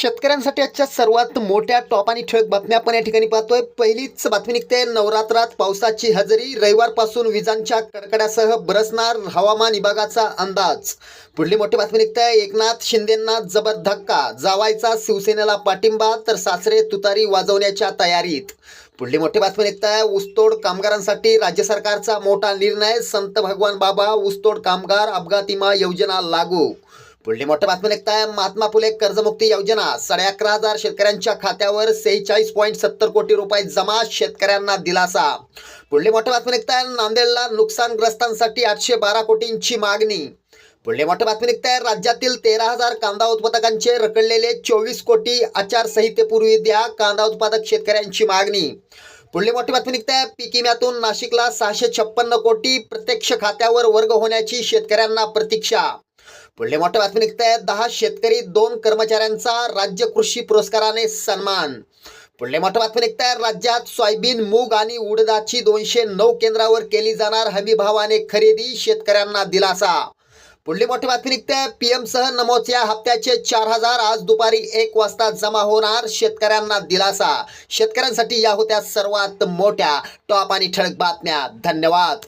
शेतकऱ्यांसाठी आजच्या सर्वात मोठ्या टॉप आणि ठळक बातम्या आपण या ठिकाणी पाहतोय. पहिलीच बातमी निघते. नवरात्रात पावसाची हजेरी. रविवारपासून विजांच्या कडकड्यासह बरसणार हवामान विभागाचा अंदाज. पुढली मोठी बातमी निघते. एकनाथ शिंदेंना जबर धक्का. जावायचा शिवसेनेला पाठिंबा तर सासरे तुतारी वाजवण्याच्या तयारीत. पुढली मोठी बातमी निघताय ऊसतोड कामगारांसाठी राज्य सरकारचा मोठा निर्णय. संत भगवान बाबा ऊसतोड कामगार अपघात विमा योजना लागू. पुढली मोठं बातमी निघताय महात्मा फुले कर्जमुक्ती योजना. साडे अकरा हजार शेतकऱ्यांच्या खात्यावर सेहेचाळीस पॉईंट सत्तर कोटी रुपये जमा शेतकऱ्यांना दिलासा. पुढली मोठं बातमी निघताय नांदेडला नुकसानग्रस्तांसाठी आठशे बारा कोटींची मागणी. पुढली मोठं बातमी निघताय राज्यातील तेरा हजार कांदा उत्पादकांचे रखडलेले चोवीस कोटी आचारसंहितेपूर्वी द्या कांदा उत्पादक शेतकऱ्यांची मागणी. पुढली मोठी बातमी निघताय पीक विम्यातून नाशिकला सहाशे छप्पन्न कोटी प्रत्यक्ष खात्यावर वर्ग होण्याची शेतकऱ्यांना प्रतीक्षा. पुढले मोठी बातमी आहे दहा शेतकरी दोन कर्मचाऱ्यांचा राज्य कृषी पुरस्काराने सन्मान. पुढले मोठी बातमी आहे राज्यात सोयाबीन मूग आणि उडदाची दोनशे नऊ केंद्रावर केली जाणार हमी भावाने खरेदी शेतकऱ्यांना दिलासा. पुढली मोठी बातमी निघते पीएम सह नमोच्या हप्त्याचे चार हजार. आज दुपारी एक वाजता जमा होणार शेतकऱ्यांना दिलासा. शेतकऱ्यांसाठी या होत्या सर्वात मोठ्या टॉप आणि ठळक बातम्या. धन्यवाद.